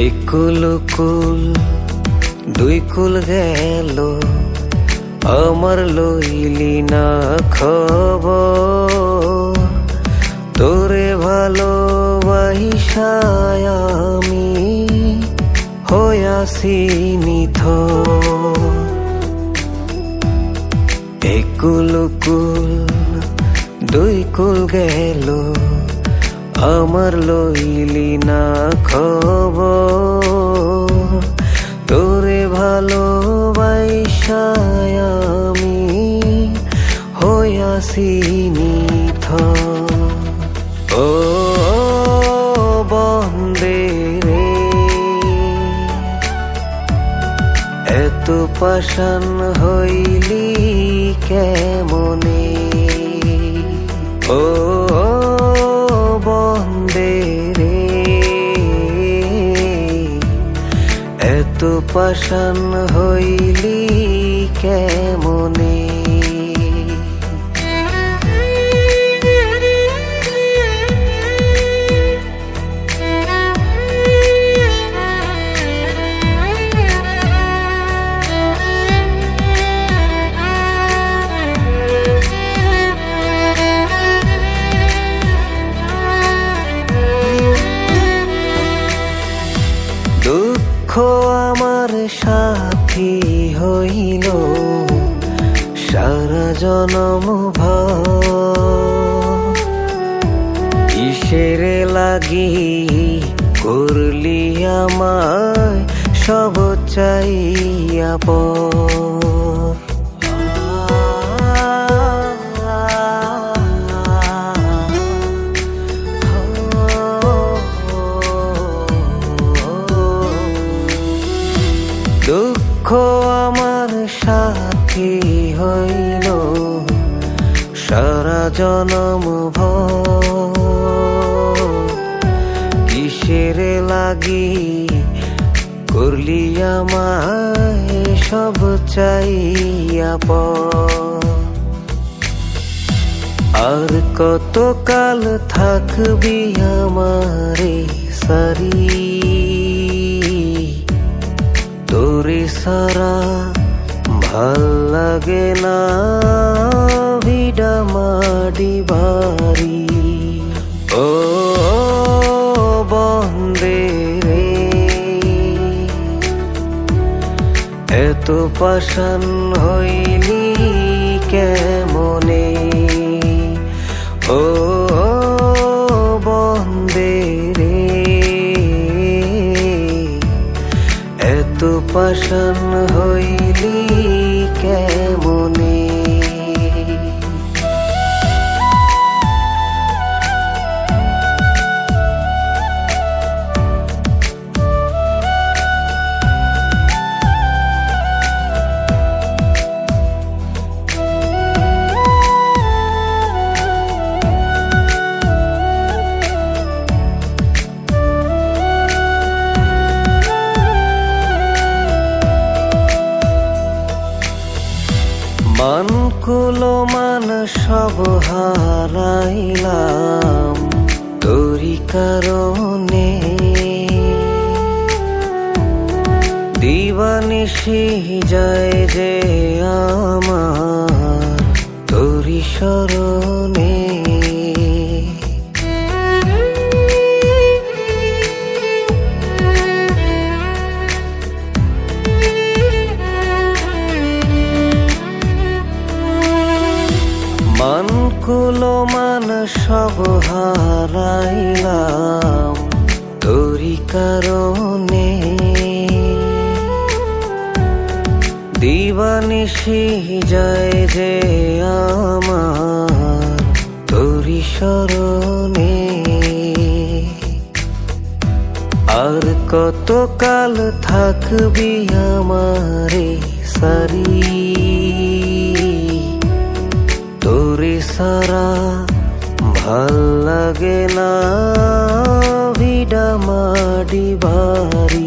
কুল কুল দুই কুল গেল আমার লইলি না খবর তোরে ভালোবাসায় আমি হয়াছি নিথ একুল কুল দুই কুল গেল আমার লইলি না খবর। তোরে ভালোবাসায় আমি হইয়াছি নিথ ও, বন্দে রে। এত পাশান হইলি কেমনে? ও এত পাশান হইলি কেমনে? দুঃখ আমার সাথী হইল সারা জনম কিসের লাগি করলি আমায় সব চাইয়া পর? দুঃখ আমার সাথী হইল। সারা জনম কিসের লাগি করলি আমায় সব চাইয়া পর। আর কত কাল থাকবি আমারে সারি? তোরে সারা ভালো লাগে না ভিডা মাডি বাড়ি। ও বন্দে রে। এত পাশান হইলি কেমনে? ও পাশান হইলি। কুলো মান সব হারাইলাম। তোরি কারণে দিবানিশি যায় যে সব হারাইলাম। তোরি কারণে দিবানিশি যায় যে আমার তোরি স্মরণে। আর কত কাল থাকবি আমারে সারি, তোরে সারা ಹಾಗೆ ನಾ ವಿಡ ಮಾಡಿ ಬಾರಿ